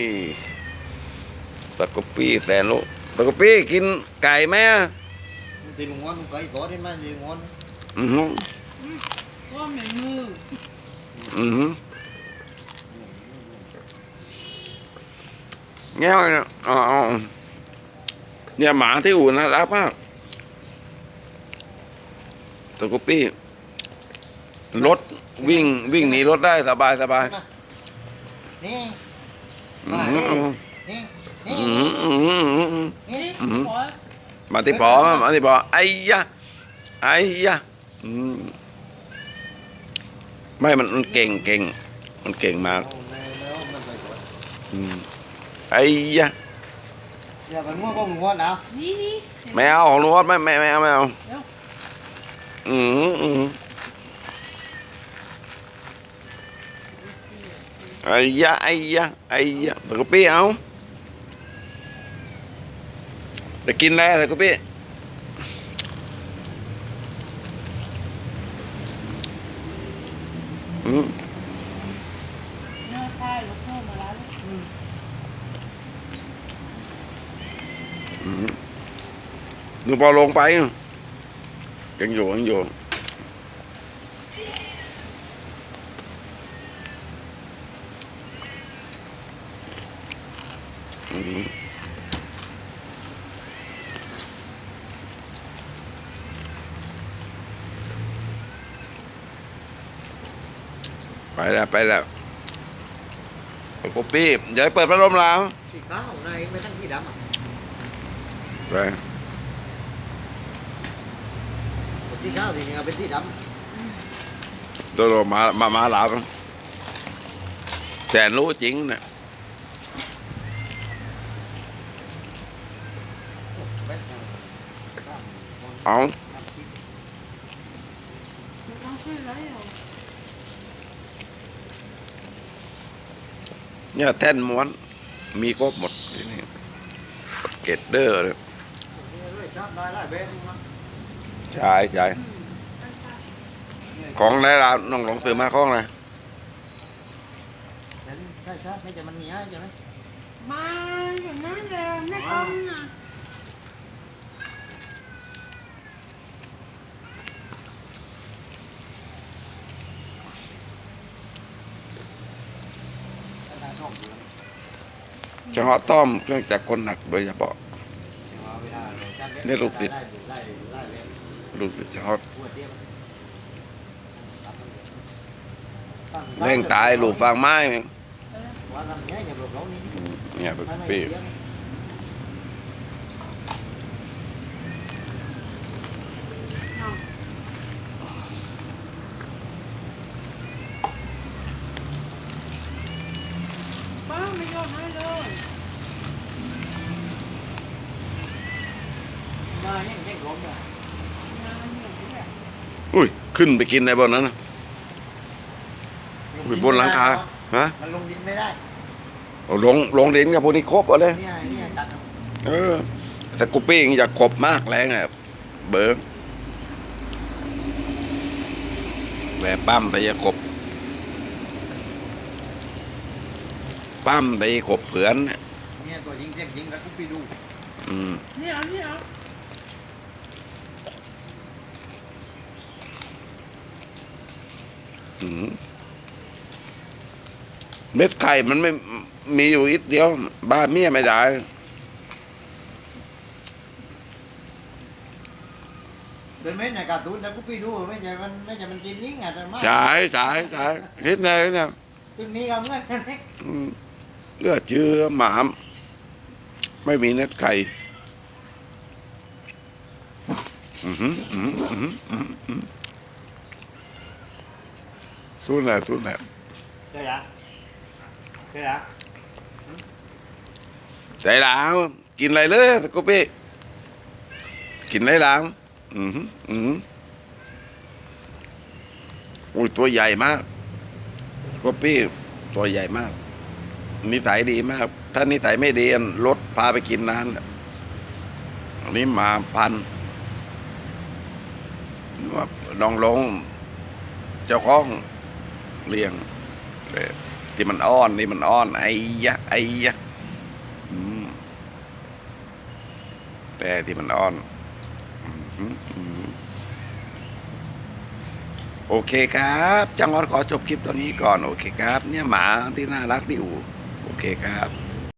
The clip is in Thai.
นี่สกปปี้แสนลูกสกปปี้กินไก่ไหมอะ thì lùng ngon cái có đến mai gì ngon อือหือก็เหม็นมืออือหือแง่เลยนะอ๋ออ๋อเนี่ยหมาที่อู่นะรักมากสกปปี้รถวิ่งวิ่งหนีรถได้สบายสบาย nè อือหือ nè อื nè อหืออือหืออือหือนี่อื มาที่ปอมาที่ปอไอ้ยะไอ้ยะไม่มันมันเก่งเก่งมันเก่งมากไอ้ยะ giờ phải mua bông ngon nào นี่นี่ไม่เอาของนวดไม่ไม่ไม่เอาไม่เอาอืมอืม ไอ้ยะไอ้ยะไอ้ยะตะกุปี้เอาจะกินอะไรตะกปี้อืมเนื้ยรถเพิ่มหนูพอลงไปยังอยู่ยังอยู่ ไปแล้วไปแล้วกูปี้เดี๋ยวเปิดพัดลมแล้ว thì cá hôm nay mới thằng gì đắm à ไป một tí cá thì nhà bên tí đắm โดนมามามาหลาบแสนรู้จริงเนี่ย เอาต้องช่วยไรเหรอเนี่ยแท่นม้วน มีครบหมดที่นี่เกตเดอร์เลย đây lại bên ใช่ใช่ของไหนล่ะน้องหลงซื้อมาของอะไรใช่ใช่ไม่จะมันมีอะไรใช่ไหมมาอย่างนั้นเลยไม่ต้องนะ เฉพาะต้อมเครื่องจักรคนหนักโดยเฉพาะ นี่ลูกศิษย์ ลูกศิษย์เฉพาะเร่งตายลูกฟางไม้เนี่ยเนี่ยตัวปี ป้าไม่ ยอมให้เลยมาเนี่ยยังร้อนเลยงานเหนื่อยแหละอุ้ย ขึ้นไปกินในบนนั้นนะอุ้ยบนหลังคาฮะมันลงดินไม่ได้เอาลงลงดินกับพวกนี้ครบเอาเลยเนี่ยเนี่ยตัดเออ แต่กูปี้อยากขบมากแรงอะเบอร์แหวปั้มแต่อย่าขบ ปั้มแต่อย่าขบเผือนน่ะเนี่ยตัวยิงเจ็บยิงแล้วกูไปดูอืมนี่เอานี่เอาอืมเม็ดไข่มันไม่มีอยู่อีกเดียว บ้านเมียไม่ได้เดินไม่ไหนการ์ตูนแล้วกูไปดูไม่ใช่มันไม่ใช่มันกินยิงอะแต่มาใช่ใช่ใช่เห็นไงเนี่ยตึงนี้ก็เหมื่อนกันอืม เลือดเชื้อหมาม ไม่มีเน็ดไข่อือหืออือหืออือหืออือหืออือหือทุนแหละทุนแหละใช่ไหมใช่ไหมใจหลาวกินอะไรเลยตะกุปี้กินอะไรหลาวอือหืออือหือโอ้ยตัวใหญ่มากตะกุปี้ตัวใหญ่มาก นิสัยดีมาก ถ้านิสัยไม่ดีรถพาไปกินนานแล้วอันนี้มาพันว่าน้องลง เจ้าของเลี้ยงที่มันอ้อนนี่มันอ้อน ไอ้ยะไอ้ยะแต่ที่มันอ้อนโอเคครับ จังหวัดขอจบคลิปตอนนี้ก่อน โอเคครับ เนี่ยหมาที่น่ารักที่อู่ โอเคครับ